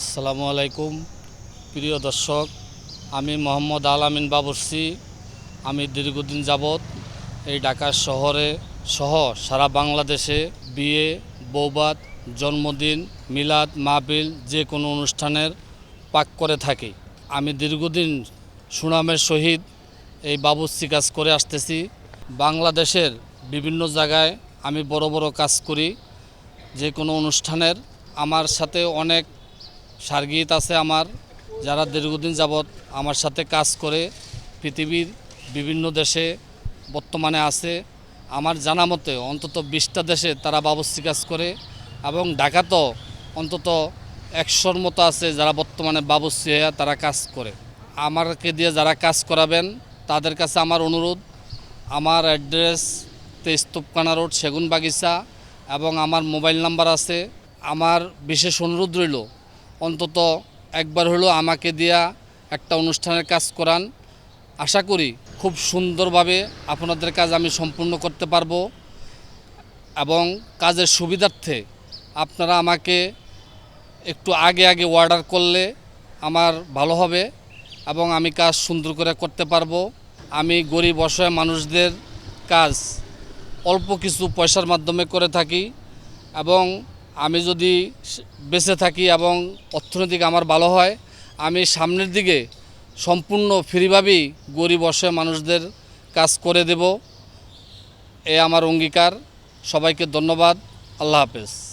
আসসালামু আলাইকুম। প্রিয় দর্শক, আমি মোহাম্মদ আল আমিন বাবরসি। আমি দীর্ঘদিন যাবৎ এই ঢাকা শহরে সহ সারা বাংলাদেশে বিয়ে, বৌবাদ, জন্মদিন, মিলাদ মাহবিল যে কোনো অনুষ্ঠানের পাক করে থাকি। আমি দীর্ঘদিন সুনামের সহিত এই বাবুর্চি কাজ করে আসতেছি। বাংলাদেশের বিভিন্ন জায়গায় আমি বড় বড় কাজ করি। যে কোনো অনুষ্ঠানের আমার সাথে অনেক সার্গিত আছে আমার, যারা দীর্ঘদিন যাবৎ আমার সাথে কাজ করে পৃথিবীর বিভিন্ন দেশে বর্তমানে আছে, আমার জানা মতে অন্তত বিশটা দেশে তারা বাবুর্চি কাজ করে এবং ঢাকাতেও অন্তত একশোর মতো আছে যারা বর্তমানে বাবুর্চি হয়ে তারা কাজ করে। আমাকে দিয়ে যারা কাজ করাবেন, তাদের কাছে আমার অনুরোধ। আমার অ্যাড্রেস তেইশ তোপকানা রোড সেগুন বাগিচা এবং আমার মোবাইল নাম্বার আছে। আমার বিশেষ অনুরোধ রইল অন্তত একবার হলো আমাকে দিয়া একটা অনুষ্ঠানের কাজ করান। আশা করি খুব সুন্দরভাবে আপনাদের কাজ আমি সম্পূর্ণ করতে পারব এবং কাজের সুবিধার্থে আপনারা আমাকে একটু আগে আগে অর্ডার করলে আমার ভালো হবে এবং আমি কাজ সুন্দর করে করতে পারব। আমি গরিব অসহায় মানুষদের কাজ অল্প কিছু পয়সার মাধ্যমে করে থাকি এবং আমি যদি বেঁচে থাকি এবং অর্থনৈতিক আমার ভালো হয়, আমি সামনের দিকে সম্পূর্ণ ফ্রিভাবেই গরিব অসহায় মানুষদের কাজ করে দেব। এ আমার অঙ্গীকার। সবাইকে ধন্যবাদ। আল্লাহ হাফেজ।